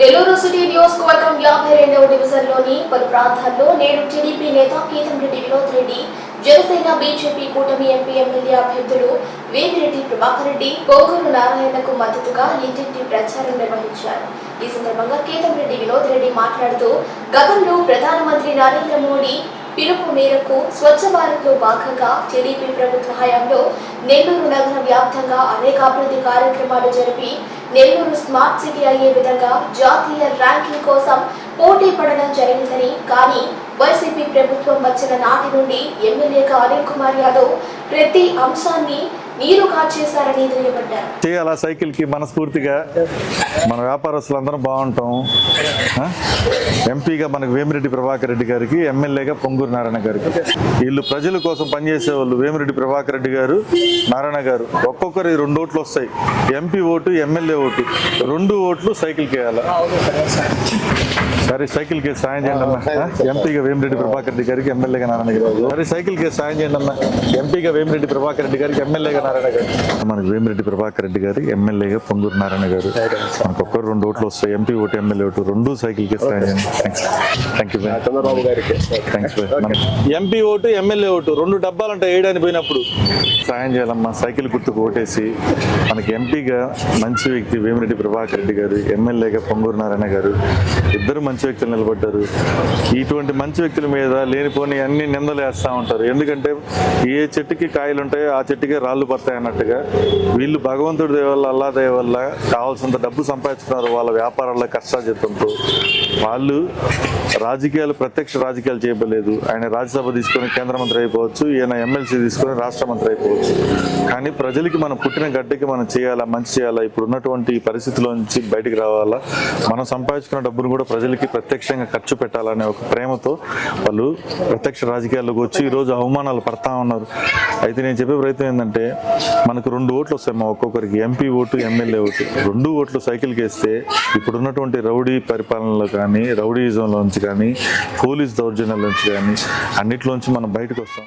Nellore city నియోజకవర్గం యాభై రెండవ డివిజన్లోని పలు ప్రాంతాల్లో నేడు టీడీపీ నేత కీతంరెడ్డి వినోద్ రెడ్డి జనసేన బీజేపీ కూటమి ఎంపీ ఎమ్మెల్యే అభ్యర్థులు వేమిరెడ్డి ప్రభాకర్ రెడ్డి పొంగూరు నారాయణకు మద్దతుగా ఇంటింటి ప్రచారం నిర్వహించారు. ఈ సందర్భంగా కీతంరెడ్డి వినోద్ రెడ్డి మాట్లాడుతూ గతంలో ప్రధానమంత్రి నరేంద్ర మోడీ పిలుపు మేరకు స్వచ్ఛ భారత్లో భాగంగా టీడీపీ ప్రభుత్వ హయాంలో నెల్లూరు నగర వ్యాప్తంగా అనేక అభివృద్ధి కార్యక్రమాలు జరిపి నెల్లూరు స్మార్ట్ సిటీ అయ్యే విధంగా జాతీయ ర్యాంకింగ్ కోసం పోటీ పడడం జరిగిందని కానీ వైసీపీ ప్రభుత్వం వచ్చిన నాటి నుండి ఎమ్మెల్యేగా అనిల్ కుమార్ యాదవ్ ప్రతి అంశాన్ని నీరు కాచేశారని దుయ్యబడ్డారు చేయాలా సైకిల్కి మనస్ఫూర్తిగా మన వ్యాపారస్తులందరం బాగుంటాం. ఎంపీగా మనకు వేమిరెడ్డి ప్రభాకర్ రెడ్డి గారికి ఎమ్మెల్యేగా పొంగూరు నారాయణ గారికి. వీళ్ళు ప్రజల కోసం పనిచేసే వాళ్ళు వేమిరెడ్డి ప్రభాకర్ రెడ్డి గారు నారాయణ గారు. ఒక్కొక్కరి రెండు ఓట్లు వస్తాయి. MP vote MLA vote. రెండు ఓట్లు సైకిల్కి వేయాలి? సరే సైకిల్ కేసు సాయం చేయండి అన్న ఎంపీగా వేమిరెడ్డి ప్రభాకర్ రెడ్డి గారికి ఎమ్మెల్యేగా నారాయణ గారు సరే సైకిల్ కేసు సాయం చేయండి అన్న ఎంపీగా వేమిరెడ్డి ప్రభాకర్ రెడ్డి గారికి ఎమ్మెల్యేగా నారాయణ గారు. మనకు వేమిరెడ్డి ప్రభాకర్ రెడ్డి గారు ఎమ్మెల్యేగా పొంగూరు నారాయణ గారు. మనకు ఒక్కరు రెండు ఓట్లు వస్తాయి. ఎంపీ ఓటు ఎమ్మెల్యే ఓటు రెండు cycle thanks thank you Chandrababu గారికి. ఎంపీ ఓటు ఎమ్మెల్యే ఓటు రెండు డబ్బాలు ఉంటాయి వేయడానికి పోయినప్పుడు. సాయం చేయాలమ్మా. సైకిల్ గుర్తుకు ఓటేసి మనకి ఎంపీగా మంచి వ్యక్తి వేమిరెడ్డి ప్రభాకర్ రెడ్డి గారు ఎమ్మెల్యేగా పొంగూరు నారాయణ గారు ఇద్దరు మంచి వ్యక్తులు నిలబడ్డారు. ఇటువంటి మంచి వ్యక్తుల మీద లేనిపోని అన్ని నిందలు వేస్తూ ఉంటారు. ఎందుకంటే ఏ చెట్టుకి కాయలు ఉంటాయో ఆ చెట్టుకే రాళ్ళు పడతాయి అన్నట్టుగా. వీళ్ళు భగవంతుడి దయ అల్లా దయ వల్ల కావాల్సినంత డబ్బు సంపాదించుకున్నారు వాళ్ళ వ్యాపారాల్లో కష్టాజితంతో వాళ్ళు రాజకీయాలు ప్రత్యక్ష రాజకీయాలు చేయబలేదు ఆయన రాజ్యసభ తీసుకొని కేంద్ర మంత్రి అయిపోవచ్చు ఈయన ఎమ్మెల్సీ తీసుకొని రాష్ట్ర మంత్రి అయిపోవచ్చు. కానీ ప్రజలకి మనం పుట్టిన గడ్డకి మనం చేయాలా మంచి చేయాలా ఇప్పుడు ఉన్నటువంటి ఈ పరిస్థితిలో నుంచి బయటికి రావాలా? మనం సంపాదించుకున్న డబ్బును కూడా ప్రజలకి ప్రత్యక్షంగా ఖర్చు పెట్టాలనే ఒక ప్రేమతో వాళ్ళు ప్రత్యక్ష రాజకీయాల్లోకి వచ్చి ఈరోజు అవమానాలు పడతా ఉన్నారు. అయితే నేను చెప్పే ప్రయత్నం ఏంటంటే మనకు రెండు ఓట్లు వస్తాయి మా ఒక్కొక్కరికి. MP vote MLA vote. రెండు ఓట్లు సైకిల్కి వేస్తే ఇప్పుడున్నటువంటి రౌడీ పరిపాలనలో కానీ రౌడీజంలోంచి కానీ పోలీస్ దౌర్జన్యాల నుంచి కానీ అన్నిట్లోంచి మనం బయటకు వస్తాం.